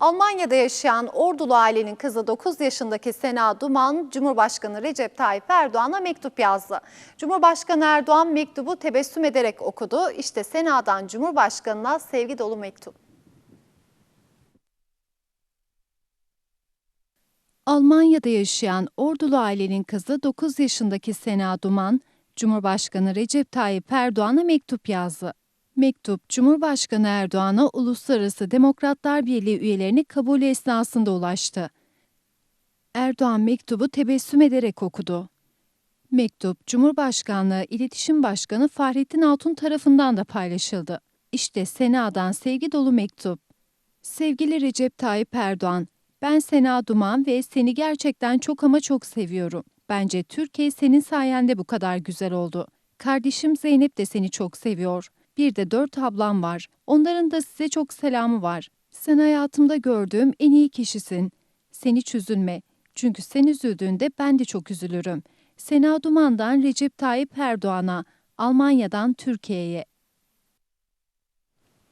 Almanya'da yaşayan Ordulu ailenin kızı 9 yaşındaki Sena Duman, Cumhurbaşkanı Recep Tayyip Erdoğan'a mektup yazdı. Cumhurbaşkanı Erdoğan mektubu tebessüm ederek okudu. İşte Sena'dan Cumhurbaşkanı'na sevgi dolu mektup. Almanya'da yaşayan Ordulu ailenin kızı 9 yaşındaki Sena Duman, Cumhurbaşkanı Recep Tayyip Erdoğan'a mektup yazdı. Mektup, Cumhurbaşkanı Erdoğan'a Uluslararası Demokratlar Birliği üyelerini kabul esnasında ulaştı. Erdoğan mektubu tebessüm ederek okudu. Mektup, Cumhurbaşkanlığı İletişim Başkanı Fahrettin Altun tarafından da paylaşıldı. İşte Sena'dan sevgi dolu mektup. Sevgili Recep Tayyip Erdoğan, ben Sena Duman ve seni gerçekten çok ama çok seviyorum. Bence Türkiye senin sayende bu kadar güzel oldu. Kardeşim Zeynep de seni çok seviyor. Bir de dört ablam var. Onların da size çok selamı var. Sen hayatımda gördüğüm en iyi kişisin. Sen hiç üzülme. Çünkü sen üzüldüğünde ben de çok üzülürüm. Sena Duman'dan Recep Tayyip Erdoğan'a, Almanya'dan Türkiye'ye.